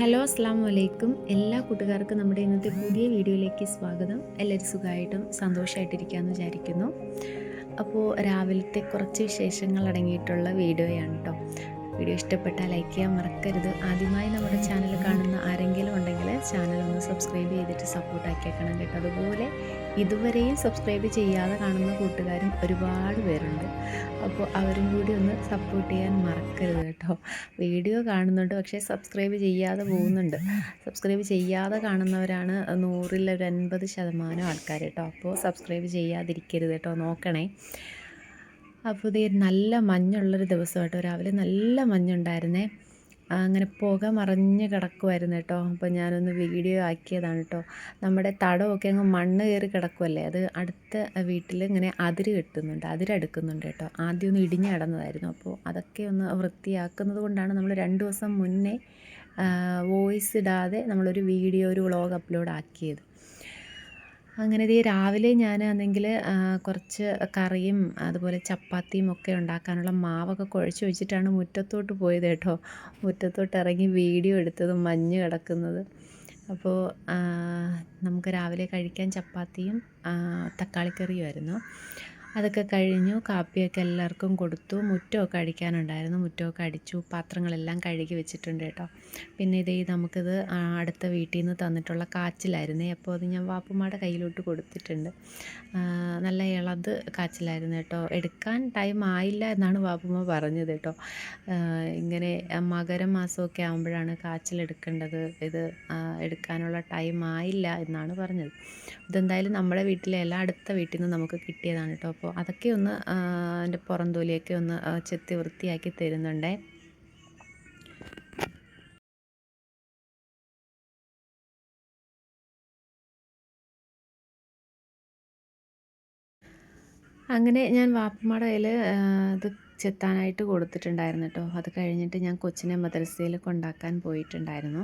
Hello അസ്സാം വലൈക്കും എല്ലാ കൂട്ടുകാർക്കും നമ്മുടെ ഇന്നത്തെ പുതിയ വീഡിയോയിലേക്ക് സ്വാഗതം. എല്ലാവരും സുഖമായിട്ടും സന്തോഷമായിട്ടിരിക്കാമെന്ന് വിചാരിക്കുന്നു. അപ്പോൾ രാവിലത്തെ കുറച്ച് വിശേഷങ്ങൾ അടങ്ങിയിട്ടുള്ള വീഡിയോയാണ് കേട്ടോ. വീഡിയോ ഇഷ്ടപ്പെട്ടാൽ ലൈക്ക് ചെയ്യാൻ മറക്കരുത്. ആദ്യമായി നമ്മുടെ ചാനൽ കാണുന്ന ആരെങ്കിലും ഉണ്ടെങ്കിൽ ചാനൽ ഒന്ന് സബ്സ്ക്രൈബ് ചെയ്തിട്ട് സപ്പോർട്ട് ആക്കിയേക്കണം കേട്ടോ. അതുപോലെ ഇതുവരെയും സബ്സ്ക്രൈബ് ചെയ്യാതെ കാണുന്ന കൂട്ടുകാരും ഒരുപാട് പേരുണ്ട്. അപ്പോൾ അവരും കൂടി ഒന്ന് സപ്പോർട്ട് ചെയ്യാൻ മറക്കരുത് കേട്ടോ. വീഡിയോ കാണുന്നുണ്ട് പക്ഷേ സബ്സ്ക്രൈബ് ചെയ്യാതെ പോകുന്നുണ്ട്. സബ്സ്ക്രൈബ് ചെയ്യാതെ കാണുന്നവരാണ് നൂറിൽ അൻപത് ശതമാനം ആൾക്കാർ കേട്ടോ. അപ്പോൾ സബ്സ്ക്രൈബ് ചെയ്യാതിരിക്കരുത് കേട്ടോ. നോക്കണേ. അപ്പോൾ ഇത് നല്ല മഞ്ഞുള്ളൊരു ദിവസം കേട്ടോ രാവിലെ നല്ല മഞ്ഞുണ്ടായിരുന്നേ. അങ്ങനെ പുക മറിഞ്ഞ് കിടക്കുമായിരുന്നു കേട്ടോ. അപ്പോൾ ഞാനൊന്ന് വീഡിയോ ആക്കിയതാണ് കേട്ടോ. നമ്മുടെ തടമൊക്കെ അങ്ങ് മണ്ണ് കയറി കിടക്കുമല്ലേ അത് അടുത്ത വീട്ടിൽ ഇങ്ങനെ അതിര് കെട്ടുന്നുണ്ട് അതിരടുക്കുന്നുണ്ട് കേട്ടോ. ആദ്യം ഒന്ന് ഇടിഞ്ഞ് കിടന്നതായിരുന്നു അപ്പോൾ അതൊക്കെ ഒന്ന് വൃത്തിയാക്കുന്നത് കൊണ്ടാണ് നമ്മൾ രണ്ട് ദിവസം മുന്നേ വോയിസ് ഇടാതെ നമ്മളൊരു വീഡിയോ ഒരു വ്ളോഗ് അപ്ലോഡ് ആക്കിയത്. അങ്ങനെ ഇതേ രാവിലെ ഞാൻ ആണെങ്കിൽ കുറച്ച് കറിയും അതുപോലെ ചപ്പാത്തിയും ഒക്കെ ഉണ്ടാക്കാനുള്ള മാവൊക്കെ കുഴച്ച് വെച്ചിട്ടാണ് മുറ്റത്തോട്ട് പോയത് കേട്ടോ. മുറ്റത്തോട്ട് ഇറങ്ങി വീഡിയോ എടുത്തതും മഞ്ഞ് കിടക്കുന്നത്. അപ്പോൾ നമുക്ക് രാവിലെ കഴിക്കാൻ ചപ്പാത്തിയും തക്കാളിക്കറിയുമായിരുന്നു. അതൊക്കെ കഴിഞ്ഞു. കാപ്പിയൊക്കെ എല്ലാവർക്കും കൊടുത്തു. മുറ്റമൊക്കെ അടിക്കാനുണ്ടായിരുന്നു. മുറ്റമൊക്കെ അടിച്ചു. പാത്രങ്ങളെല്ലാം കഴുകി വെച്ചിട്ടുണ്ട് കേട്ടോ. പിന്നെ ഇതേ നമുക്കിത് അടുത്ത വീട്ടിൽ നിന്ന് തന്നിട്ടുള്ള കാച്ചിലായിരുന്നേ. അപ്പോൾ അത് ഞാൻ വാപ്പുമാരുടെ കയ്യിലോട്ട് കൊടുത്തിട്ടുണ്ട്. നല്ല ഇളത് കാച്ചിലായിരുന്നു കേട്ടോ. എടുക്കാൻ ടൈം ആയില്ല എന്നാണ് വാപ്പുമ്മ പറഞ്ഞത് കേട്ടോ. ഇങ്ങനെ മകരം മാസമൊക്കെ ആകുമ്പോഴാണ് കാച്ചിലെടുക്കേണ്ടത്. ഇത് എടുക്കാനുള്ള ടൈം ആയില്ല എന്നാണ് പറഞ്ഞത്. ഇതെന്തായാലും നമ്മുടെ വീട്ടിലെ എല്ലാ അടുത്ത വീട്ടിൽ നിന്ന് നമുക്ക് കിട്ടിയതാണ് കേട്ടോ. അപ്പോൾ അതൊക്കെ ഒന്ന് എന്റെ പുറം തൊലിയൊക്കെ ഒന്ന് ചെത്തി വൃത്തിയാക്കി തരുന്നുണ്ടേ. അങ്ങനെ ഞാൻ വാപ്പമ്മയുടെ കയ്യിൽ ഇത് ചെത്താനായിട്ട് കൊടുത്തിട്ടുണ്ടായിരുന്നു കേട്ടോ. അത് കഴിഞ്ഞിട്ട് ഞാൻ കൊച്ചിനെ മദ്രസയിൽ കൊണ്ടാക്കാൻ പോയിട്ടുണ്ടായിരുന്നു.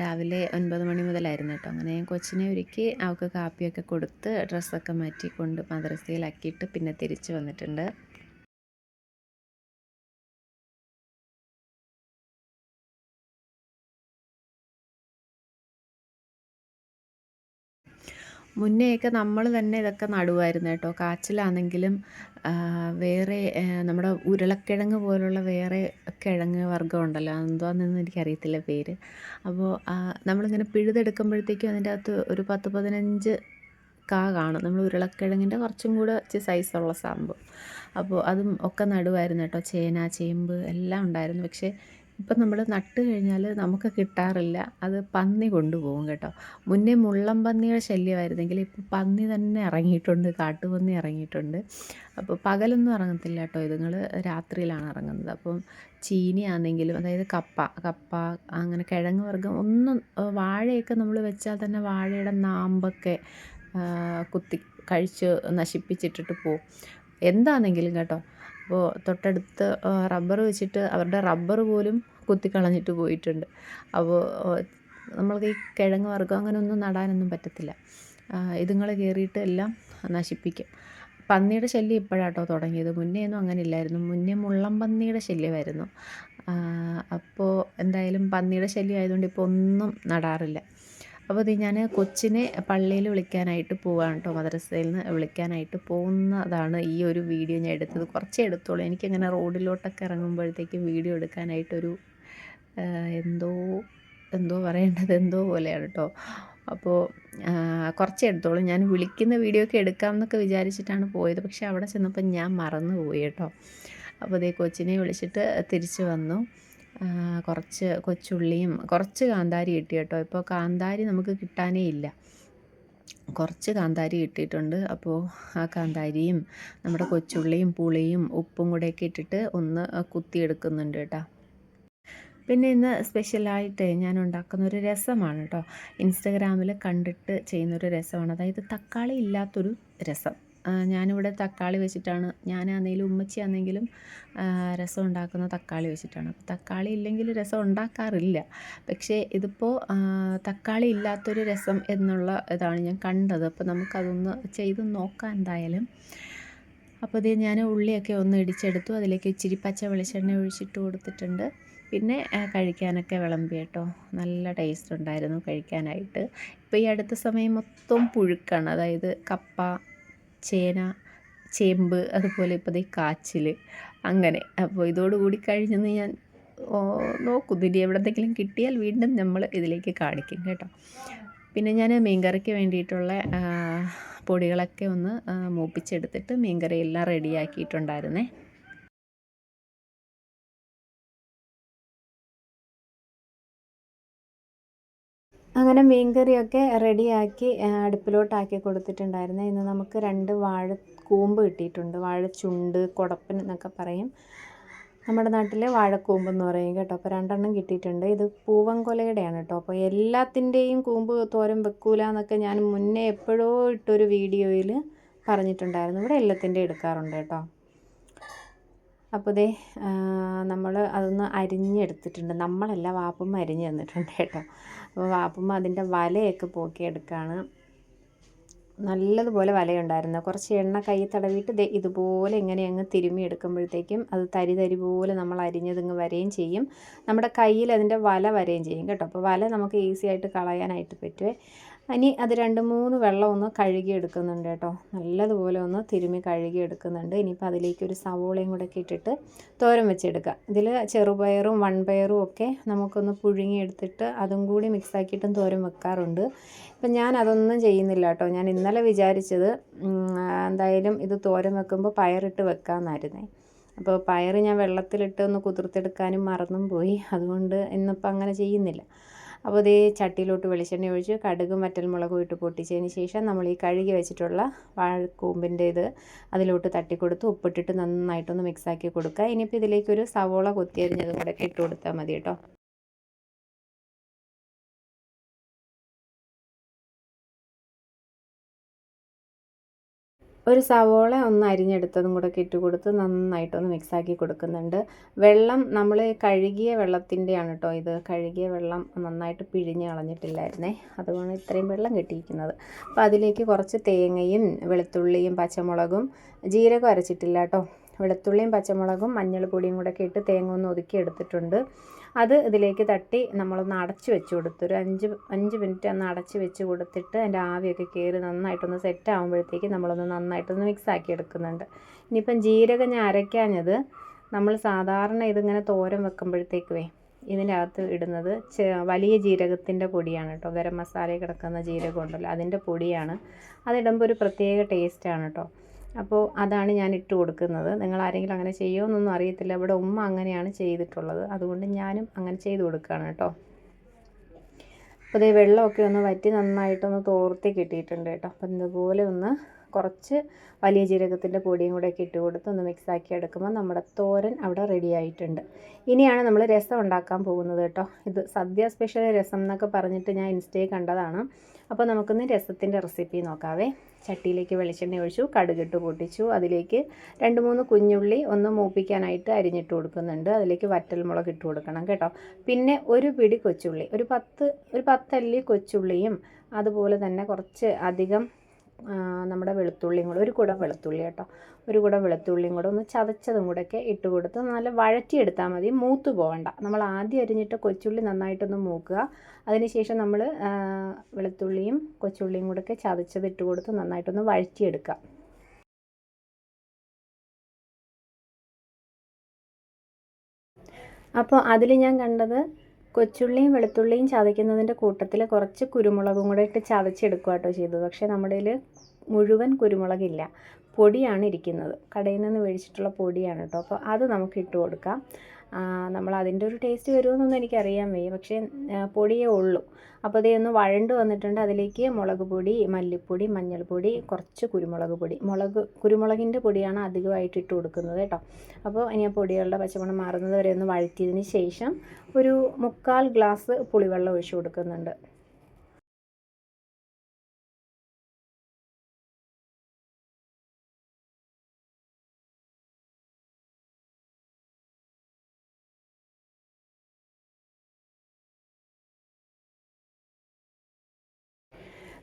രാവിലെ ഒൻപത് മണി മുതലായിരുന്നു കേട്ടോ. അങ്ങനെ കൊച്ചിനെ ഒരുക്കി അവൾക്ക് കാപ്പിയൊക്കെ കൊടുത്ത് ഡ്രസ്സൊക്കെ മാറ്റി കൊണ്ട് മദ്രസയിലാക്കിയിട്ട് പിന്നെ തിരിച്ച് വന്നിട്ടുണ്ട്. മുന്നേയൊക്കെ നമ്മൾ തന്നെ ഇതൊക്കെ നടുവായിരുന്നു കേട്ടോ. കാച്ചിലാണെങ്കിലും വേറെ നമ്മുടെ ഉരുളക്കിഴങ്ങ് പോലുള്ള വേറെ കിഴങ്ങ് വർഗം ഉണ്ടല്ലോ. എന്തുവാണെന്നൊന്നും എനിക്കറിയത്തില്ല പേര്. അപ്പോൾ നമ്മളിങ്ങനെ പിഴുതെടുക്കുമ്പോഴത്തേക്കും അതിന്റെ അകത്ത് ഒരു പത്ത് പതിനഞ്ച് കാ കാണും. നമ്മൾ ഉരുളക്കിഴങ്ങിന്റെ കുറച്ചും കൂടെ ഇച്ചിരി സൈസുള്ള സംഭവം അപ്പോൾ അതും ഒക്കെ നടുവായിരുന്നു കേട്ടോ. ചേന ചേമ്പ് എല്ലാം ഉണ്ടായിരുന്നു. പക്ഷേ ഇപ്പം നമ്മൾ നട്ട് കഴിഞ്ഞാൽ നമുക്ക് കിട്ടാറില്ല. അത് പന്നി കൊണ്ടുപോകും കേട്ടോ. മുന്നേ മുള്ളം പന്നിയുടെ ശല്യമായിരുന്നെങ്കിൽ ഇപ്പോൾ പന്നി തന്നെ ഇറങ്ങിയിട്ടുണ്ട് കാട്ടുപന്നി ഇറങ്ങിയിട്ടുണ്ട്. അപ്പോൾ പകലൊന്നും ഇറങ്ങത്തില്ല കേട്ടോ. ഇതുങ്ങൾ രാത്രിയിലാണ് ഇറങ്ങുന്നത്. അപ്പം ചീനിയാണെങ്കിലും അതായത് കപ്പ കപ്പ അങ്ങനെ കിഴങ്ങ് വർഗം ഒന്നും വാഴയൊക്കെ നമ്മൾ വെച്ചാൽ തന്നെ വാഴയുടെ നാമ്പൊക്കെ കുത്തി കഴിച്ച് നശിപ്പിച്ചിട്ടിട്ട് പോവും. എന്താണെങ്കിലും കേട്ടോ. അപ്പോൾ തൊട്ടടുത്ത് റബ്ബർ വെച്ചിട്ട് അവരുടെ റബ്ബർ പോലും കുത്തിക്കളഞ്ഞിട്ട് പോയിട്ടുണ്ട്. അപ്പോൾ നമ്മൾക്ക് ഈ കിഴങ്ങ് വർഗം അങ്ങനെയൊന്നും നടാനൊന്നും പറ്റത്തില്ല. ഇതുങ്ങൾ കയറിയിട്ട് എല്ലാം നശിപ്പിക്കും. പന്നിയുടെ ശല്യം ഇപ്പോഴാട്ടോ തുടങ്ങിയത്. മുന്നേ ഒന്നും അങ്ങനെ ഇല്ലായിരുന്നു മുന്നേ മുള്ളം പന്നിയുടെ ശല്യമായിരുന്നു. അപ്പോൾ എന്തായാലും പന്നിയുടെ ശല്യം ആയതുകൊണ്ട് ഇപ്പോൾ ഒന്നും നടാറില്ല. അപ്പോൾ ഇത് ഞാൻ കൊച്ചിനെ പള്ളിയിൽ വിളിക്കാനായിട്ട് പോവാണ് കേട്ടോ മദ്രസയിൽ നിന്ന് വിളിക്കാനായിട്ട് പോകുന്നതാണ് ഈ ഒരു വീഡിയോ ഞാൻ എടുത്തത്. കുറച്ചേ എടുത്തോളൂ. എനിക്കങ്ങനെ റോഡിലോട്ടൊക്കെ ഇറങ്ങുമ്പോഴത്തേക്ക് വീഡിയോ എടുക്കാനായിട്ടൊരു എന്തോ എന്തോ പറയേണ്ടത് എന്തോ പോലെയാണ് കേട്ടോ അപ്പോൾ കുറച്ചേ എടുത്തോളൂ. ഞാൻ വിളിക്കുന്ന വീഡിയോ ഒക്കെ എടുക്കാം എന്നൊക്കെ വിചാരിച്ചിട്ടാണ് പോയത്. പക്ഷേ അവിടെ ചെന്നപ്പോൾ ഞാൻ മറന്നു പോയി കേട്ടോ അപ്പോൾ അതേ കൊച്ചിനെ വിളിച്ചിട്ട് തിരിച്ചു വന്നു. കുറച്ച് കൊച്ചുള്ളിയും കുറച്ച് കാന്താരി കിട്ടി കേട്ടോ ഇപ്പോൾ കാന്താരി നമുക്ക് കിട്ടാനേ ഇല്ല. കുറച്ച് കാന്താരി കിട്ടിയിട്ടുണ്ട്. അപ്പോൾ ആ കാന്താരിയും നമ്മുടെ കൊച്ചുള്ളിയും പുളിയും ഉപ്പും കൂടെയൊക്കെ ഇട്ടിട്ട് ഒന്ന് കുത്തിയെടുക്കുന്നുണ്ട് കേട്ടോ. പിന്നെ ഇന്ന് സ്പെഷ്യലായിട്ട് ഞാൻ ഉണ്ടാക്കുന്ന ഒരു രസമാണ് കേട്ടോ. ഇൻസ്റ്റഗ്രാമിൽ കണ്ടിട്ട് ചെയ്യുന്നൊരു രസമാണ്. അതായത് തക്കാളി ഇല്ലാത്തൊരു രസം. ഞാനിവിടെ തക്കാളി വെച്ചിട്ടാണ്. ഞാൻ ഞാനാണെങ്കിലും ഉമ്മച്ചിയാണെങ്കിലും രസം ഉണ്ടാക്കുന്ന തക്കാളി വെച്ചിട്ടാണ്. അപ്പോൾ തക്കാളി ഇല്ലെങ്കിൽ രസം ഉണ്ടാക്കാറില്ല. പക്ഷേ ഇതിപ്പോൾ തക്കാളി ഇല്ലാത്തൊരു രസം എന്നുള്ള ഇതാണ് ഞാൻ കണ്ടത്. അപ്പോൾ നമുക്കതൊന്ന് ചെയ്ത് നോക്കാം എന്തായാലും. അപ്പോൾ ഇത് ഞാൻ ഉള്ളിയൊക്കെ ഒന്ന് ഇടിച്ചെടുത്തു. അതിലേക്ക് ഇച്ചിരി പച്ച വെളിച്ചെണ്ണ ഒഴിച്ചിട്ട് കൊടുത്തിട്ടുണ്ട്. പിന്നെ കഴിക്കാനൊക്കെ വിളമ്പി കേട്ടോ. നല്ല ടേസ്റ്റ് ഉണ്ടായിരുന്നു കഴിക്കാനായിട്ട്. ഇപ്പോൾ ഈ അടുത്ത സമയം മൊത്തം പുഴുക്കാണ്. അതായത് കപ്പ ചേന ചേമ്പ് അതുപോലെ ഇപ്പോൾ ഈ കാച്ചിൽ അങ്ങനെ. അപ്പോൾ ഇതോടുകൂടി കഴിഞ്ഞെന്ന് ഞാൻ നോക്കുന്നു ഇനി എവിടെന്തെങ്കിലും കിട്ടിയാൽ വീണ്ടും നമ്മൾ ഇതിലേക്ക് കാണിക്കും കേട്ടോ. പിന്നെ ഞാൻ മീൻകറിക്ക് വേണ്ടിയിട്ടുള്ള പൊടികളൊക്കെ ഒന്ന് മൂപ്പിച്ചെടുത്തിട്ട് മീൻകറി എല്ലാം റെഡിയാക്കിയിട്ടുണ്ടായിരുന്നേ. അങ്ങനെ മീൻകറിയൊക്കെ റെഡിയാക്കി അടുപ്പിലോട്ടാക്കി കൊടുത്തിട്ടുണ്ടായിരുന്നു. ഇന്ന് നമുക്ക് രണ്ട് വാഴ കൂമ്പ് കിട്ടിയിട്ടുണ്ട്. വാഴച്ചുണ്ട് കുടപ്പൻ എന്നൊക്കെ പറയും. നമ്മുടെ നാട്ടിലെ വാഴക്കൂമ്പ് എന്ന് പറയും കേട്ടോ. അപ്പോൾ രണ്ടെണ്ണം കിട്ടിയിട്ടുണ്ട്. ഇത് പൂവൻകൊലയുടെയാണ് കേട്ടോ. അപ്പോൾ എല്ലാത്തിന്റെയും കൂമ്പ് തോരൻ വെക്കൂല എന്നൊക്കെ ഞാൻ മുന്നേ എപ്പോഴോ ഇട്ടൊരു വീഡിയോയിൽ പറഞ്ഞിട്ടുണ്ടായിരുന്നു. ഇവിടെ എല്ലാത്തിന്റെയും എടുക്കാറുണ്ട് കേട്ടോ. അപ്പോൾ ദേ നമ്മൾ അതൊന്ന് അരിഞ്ഞെടുത്തിട്ടുണ്ട്. നമ്മളല്ല വാപ്പമ്മ അരിഞ്ഞ് തന്നിട്ടുണ്ട് കേട്ടോ. അപ്പോൾ വാപ്പമ്മ അതിന്റെ വലയൊക്കെ പോക്കിയെടുക്കുകയാണ് നല്ലതുപോലെ വലയുണ്ടായിരുന്നു. കുറച്ച് എണ്ണ കൈ തടവിയിട്ട് ഇതുപോലെ ഇങ്ങനെ അങ്ങ് തിരുമ്മി എടുക്കുമ്പോഴത്തേക്കും അത് തരി തരി പോലെ നമ്മൾ അരിഞ്ഞതിങ്ങ് വരെയും ചെയ്യും. നമ്മുടെ കയ്യിൽ അതിന്റെ വല വരെയും ചെയ്യും കേട്ടോ. അപ്പോൾ വല നമുക്ക് ഈസി ആയിട്ട് കളയാനായിട്ട് പറ്റുമേ ഇനി അത് രണ്ട് മൂന്ന് വെള്ളം ഒന്ന് കഴുകി എടുക്കുന്നുണ്ട് കേട്ടോ. നല്ലതുപോലെ ഒന്ന് തിരുമ്മി കഴുകി എടുക്കുന്നുണ്ട്. ഇനിയിപ്പോൾ അതിലേക്ക് ഒരു സവോളയും കൂടെ ഒക്കെ ഇട്ടിട്ട് തോരൻ വെച്ചെടുക്കുക ഇതിൽ ചെറുപയറും വൺപയറും ഒക്കെ നമുക്കൊന്ന് പുഴുങ്ങിയെടുത്തിട്ട് അതും കൂടി മിക്സാക്കിയിട്ടും തോരൻ വെക്കാറുണ്ട്. ഇപ്പം ഞാൻ അതൊന്നും ചെയ്യുന്നില്ല കേട്ടോ. ഞാൻ ഇന്നലെ വിചാരിച്ചത് എന്തായാലും ഇത് തോരൻ വെക്കുമ്പോൾ പയറിട്ട് വെക്കാമെന്നായിരുന്നേ അപ്പോൾ പയർ ഞാൻ വെള്ളത്തിലിട്ട് ഒന്ന് കുതിർത്തെടുക്കാനും മറന്നും പോയി. അതുകൊണ്ട് ഇന്നിപ്പോൾ അങ്ങനെ ചെയ്യുന്നില്ല. അപ്പോൾ ഇതേ ചട്ടിയിലോട്ട് വെളിച്ചെണ്ണ ഒഴിച്ച് കടുകും വറ്റൽമുളകും ഇട്ട് പൊട്ടിച്ചതിന് ശേഷം നമ്മൾ ഈ കഴുകി വെച്ചിട്ടുള്ള വാഴക്കൂമ്പിന്റെ ഇത് അതിലോട്ട് തട്ടിക്കൊടുത്ത് ഉപ്പിട്ടിട്ട് നന്നായിട്ടൊന്ന് മിക്സാക്കി കൊടുക്കുക. ഇനിയിപ്പോൾ ഇതിലേക്കൊരു സവോള കൊത്തിയരിഞ്ഞതും കൂടെ ഇട്ട് കൊടുത്താൽ മതി കേട്ടോ. ഒരു സവോള ഒന്ന് അരിഞ്ഞെടുത്തതും കൂടെ ഇട്ട് കൊടുത്ത് നന്നായിട്ടൊന്ന് മിക്സാക്കി കൊടുക്കുന്നുണ്ട്. വെള്ളം നമ്മൾ കഴുകിയ വെള്ളത്തിന്റെയാണ് കേട്ടോ ഇത്. കഴുകിയ വെള്ളം നന്നായിട്ട് പിഴിഞ്ഞ് കളഞ്ഞിട്ടില്ലായിരുന്നേ. അതുകൊണ്ട് ഇത്രയും വെള്ളം കിട്ടിയിരിക്കുന്നത്. അപ്പോൾ അതിലേക്ക് കുറച്ച് തേങ്ങയും വെളുത്തുള്ളിയും പച്ചമുളകും ജീരകം അരച്ചിട്ടില്ല കേട്ടോ വെളുത്തുള്ളിയും പച്ചമുളകും മഞ്ഞൾപ്പൊടിയും കൂടെ ഒക്കെ ഇട്ട് തേങ്ങ ഒന്ന് ഒതുക്കി എടുത്തിട്ടുണ്ട്. അത് ഇതിലേക്ക് തട്ടി നമ്മളൊന്ന് അടച്ച് വെച്ച് കൊടുത്തു. ഒരു അഞ്ച് അഞ്ച് മിനിറ്റ് ഒന്ന് അടച്ച് വെച്ച് കൊടുത്തിട്ട് അതിന്റെ ആവിയൊക്കെ കയറി നന്നായിട്ടൊന്ന് സെറ്റ് ആകുമ്പോഴത്തേക്ക് നമ്മളൊന്ന് നന്നായിട്ടൊന്ന് മിക്സ് ആക്കി എടുക്കുന്നുണ്ട്. ഇനിയിപ്പം ജീരകം ഞാൻ അരയ്ക്കാഞ്ഞത് നമ്മൾ സാധാരണ ഇതിങ്ങനെ തോരൻ വെക്കുമ്പോഴത്തേക്കുവേ ഇതിന്റെ അകത്ത് ഇടുന്നത് വലിയ ജീരകത്തിന്റെ പൊടിയാണ് കേട്ടോ. ഗരം മസാല കിടക്കുന്ന ജീരകം ഉണ്ടല്ലോ അതിന്റെ പൊടിയാണ്. അതിടുമ്പോൾ ഒരു പ്രത്യേക ടേസ്റ്റാണ് കേട്ടോ. അപ്പോൾ അതാണ് ഞാൻ ഇട്ട് കൊടുക്കുന്നത്. നിങ്ങൾ ആരെങ്കിലും അങ്ങനെ ചെയ്യുമോ എന്നൊന്നും അറിയത്തില്ല. ഇവിടെ ഉമ്മ അങ്ങനെയാണ് ചെയ്തിട്ടുള്ളത്. അതുകൊണ്ട് ഞാനും അങ്ങനെ ചെയ്ത് കൊടുക്കുകയാണ് കേട്ടോ. അപ്പോൾ ഇതേ വെള്ളമൊക്കെ ഒന്ന് വറ്റി നന്നായിട്ടൊന്ന് തോർത്തി കിട്ടിയിട്ടുണ്ട് കേട്ടോ. അപ്പം ഇതുപോലെ ഒന്ന് കുറച്ച് വലിയ ജീരകത്തിന്റെ പൊടിയും കൂടെ ഒക്കെ ഇട്ട് കൊടുത്ത് ഒന്ന് മിക്സാക്കി എടുക്കുമ്പോൾ നമ്മുടെ തോരൻ അവിടെ റെഡി ആയിട്ടുണ്ട്. ഇനിയാണ് നമ്മൾ രസം ഉണ്ടാക്കാൻ പോകുന്നത് കേട്ടോ. ഇത് സദ്യ സ്പെഷ്യൽ രസം എന്നൊക്കെ പറഞ്ഞിട്ട് ഞാൻ ഇൻസ്റ്റയിൽ കണ്ടതാണ്. അപ്പോൾ നമുക്കൊന്ന് രസത്തിന്റെ റെസിപ്പി നോക്കാവേ. ചട്ടിയിലേക്ക് വെളിച്ചെണ്ണ ഒഴിച്ചു കടുകിട്ട് പൊട്ടിച്ചു. അതിലേക്ക് രണ്ട് മൂന്ന് കുഞ്ഞുള്ളി ഒന്ന് മൂപ്പിക്കാനായിട്ട് അരിഞ്ഞിട്ട് കൊടുക്കുന്നുണ്ട്. അതിലേക്ക് വറ്റൽമുളക് ഇട്ട് കൊടുക്കണം കേട്ടോ. പിന്നെ ഒരു പിടി കൊച്ചുള്ളി ഒരു പത്ത് ഒരു പത്തല്ലി കൊച്ചുള്ളിയും അതുപോലെ തന്നെ കുറച്ച് അധികം നമ്മുടെ വെളുത്തുള്ളിയും കൂടെ ഒരു കുടം വെളുത്തുള്ളി കേട്ടോ. ഒരു കുടം വെളുത്തുള്ളിയും കൂടെ ഒന്ന് ചതച്ചതും കൂടെയൊക്കെ ഇട്ട് കൊടുത്ത് നല്ല വഴറ്റിയെടുത്താൽ മതി. മൂത്ത് പോകണ്ട നമ്മൾ ആദ്യം അരിഞ്ഞിട്ട് കൊച്ചുള്ളി നന്നായിട്ടൊന്ന് മൂക്കുക. അതിനുശേഷം നമ്മൾ വെളുത്തുള്ളിയും കൊച്ചുള്ളിയും കൂടെയൊക്കെ ചതച്ചത് ഇട്ട് കൊടുത്ത് നന്നായിട്ടൊന്ന് വഴറ്റിയെടുക്കുക. അപ്പോൾ അതിൽ ഞാൻ കണ്ടത് കൊച്ചുള്ളിയും വെളുത്തുള്ളിയും ചതയ്ക്കുന്നതിന്റെ കൂട്ടത്തിൽ കുറച്ച് കുരുമുളകും കൂടെ ഇട്ട് ചതച്ചെടുക്കുക കേട്ടോ ചെയ്തത്. പക്ഷേ നമ്മുടെ മുഴുവൻ കുരുമുളകില്ല. പൊടിയാണ് ഇരിക്കുന്നത്. കടയിൽ നിന്ന് മേടിച്ചിട്ടുള്ള പൊടിയാണ് കേട്ടോ. അപ്പോൾ അത് നമുക്ക് ഇട്ട് കൊടുക്കാം. നമ്മൾ അതിന്റെ ഒരു ടേസ്റ്റ് വരുമെന്നൊന്നും എനിക്കറിയാൻ വയ്യ. പക്ഷേ പൊടിയേ ഉള്ളൂ. അപ്പോൾ അതേ ഒന്ന് വഴണ്ട് വന്നിട്ടുണ്ട്. അതിലേക്ക് മുളക് പൊടി മല്ലിപ്പൊടി മഞ്ഞൾപ്പൊടി കുറച്ച് കുരുമുളക് പൊടി. മുളക് കുരുമുളകിന്റെ പൊടിയാണ് അധികമായിട്ട് ഇട്ട് കൊടുക്കുന്നത് കേട്ടോ. അപ്പോൾ ഇനി ആ പൊടികളുടെ പച്ചമണം മാറുന്നത് വരെ ഒന്ന് വഴറ്റിയതിന് ശേഷം ഒരു മുക്കാൽ ഗ്ലാസ് പുളിവെള്ളം ഒഴിച്ചു കൊടുക്കുന്നുണ്ട്.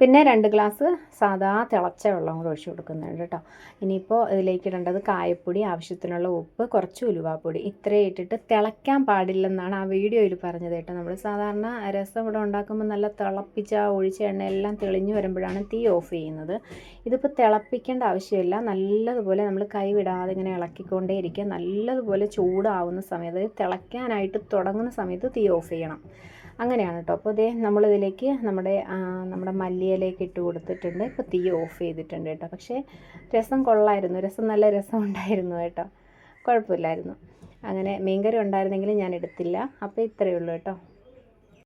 പിന്നെ രണ്ട് ഗ്ലാസ് സാധാ തിളച്ച വെള്ളം കൂടെ ഒഴിച്ച് കൊടുക്കുന്നുണ്ട് കേട്ടോ. ഇനിയിപ്പോൾ ഇതിലേക്ക് ഇടേണ്ടത് കായപ്പൊടി ആവശ്യത്തിനുള്ള ഉപ്പ് കുറച്ച് ഉലുവാപ്പൊടി. ഇത്രയും ഇട്ടിട്ട് തിളയ്ക്കാൻ പാടില്ലെന്നാണ് ആ വീഡിയോയിൽ പറഞ്ഞത് കേട്ടോ. നമ്മൾ സാധാരണ രസം ഇവിടെ ഉണ്ടാക്കുമ്പോൾ നല്ല തിളപ്പിച്ച ഒഴിച്ച എണ്ണയെല്ലാം തെളിഞ്ഞു വരുമ്പോഴാണ് തീ ഓഫ് ചെയ്യുന്നത്. ഇതിപ്പോൾ തിളപ്പിക്കേണ്ട ആവശ്യമില്ല. നല്ലതുപോലെ നമ്മൾ കൈ വിടാതെ ഇങ്ങനെ ഇളക്കിക്കൊണ്ടേ ഇരിക്കുക നല്ലതുപോലെ ചൂടാവുന്ന സമയത്ത് തിളയ്ക്കാനായിട്ട് തുടങ്ങുന്ന സമയത്ത് തീ ഓഫ് ചെയ്യണം. അങ്ങനെയാണ് കേട്ടോ അപ്പോൾ ഇതേ നമ്മളിതിലേക്ക് നമ്മുടെ നമ്മുടെ മല്ലിയിലേക്ക് ഇട്ട് കൊടുത്തിട്ടുണ്ട്. ഇപ്പോൾ തീ ഓഫ് ചെയ്തിട്ടുണ്ട് കേട്ടോ. പക്ഷേ രസം കൊള്ളായിരുന്നു. രസം നല്ല രസം ഉണ്ടായിരുന്നു കേട്ടോ. കുഴപ്പമില്ലായിരുന്നു. അങ്ങനെ മീൻകറി ഉണ്ടായിരുന്നെങ്കിലും ഞാൻ എടുത്തില്ല. അപ്പോൾ ഇത്രയേ ഉള്ളൂ കേട്ടോ.